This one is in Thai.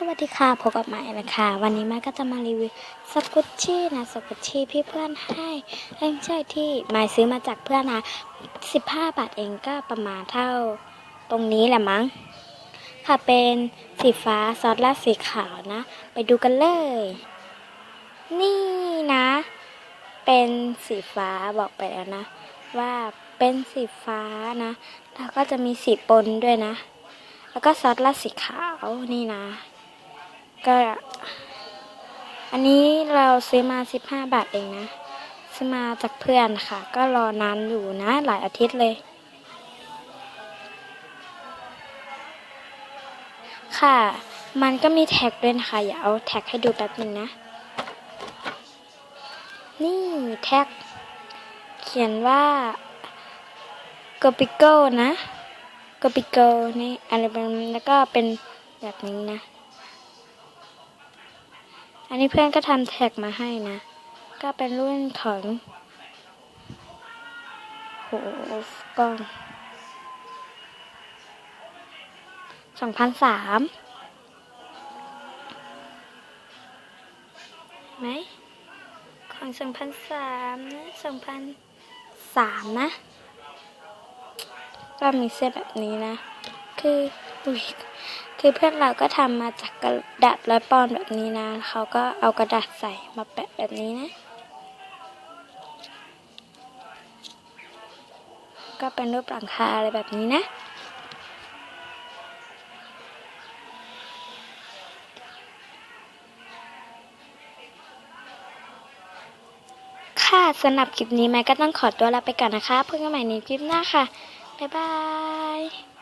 สวัสดีค่ะพบกับใหม่นะคะ วันนี้แม่ก็จะมารีวิวสกุชชี่นะสกุชชี่พี่เพื่อนให้เอ้ยไม่ใช่ที่หมายซื้อมาจากเพื่อนนะ15บาทเองก็ประมาณเท่าตรงนี้แหละมั้ง ค่ะเป็นสีฟ้าซอสและสีขาวนะ ไปดูกันเลย นี่นะ เป็นสีฟ้าบอกไปแล้วนะ ว่าเป็นสีฟ้านะ แล้วก็จะมีสีปนด้วยนะ แล้วก็ซอสลาดสีขาวนี่นะ ก็ อันนี้เราซื้อมา 15 บาทเองนะ ซื้อมาจากเพื่อนค่ะ ก็รอนานอยู่นะ หลายอาทิตย์เลย ค่ะ มันก็มีแท็กด้วยนะคะอย่าเอาแท็กให้ดูแป๊บหนึ่งนะ นี่แท็ก เขียนว่า g o p i c o นะ g o p i c o นี่อะไรเป็นแล้วก็เป็นแบบนี้นะ อันนี้เพื่อนก็ทำแท็กมาให้นะ ก็เป็นรุ่นของโหกล้องสองพันสามไหมของสองพันสามนะสองพันสามนะ ก็มีเส้นแบบนี้นะ คืออุ๊ยคือเพื่อนเราก็ทำมาจากกระดาษร้อยปอนแบบนี้นะเขาก็เอากระดาษใส่มาแปะแบบนี้นะ ก็เป็นรูปหลังคาอะไรแบบนี้นะค่ะสำหรับคลิปนี้แม่ก็ต้องขอตัวลาไปก่อนนะคะ เพบกันใหม่ในคลิปหน้าค่ะ บ๊ายบาย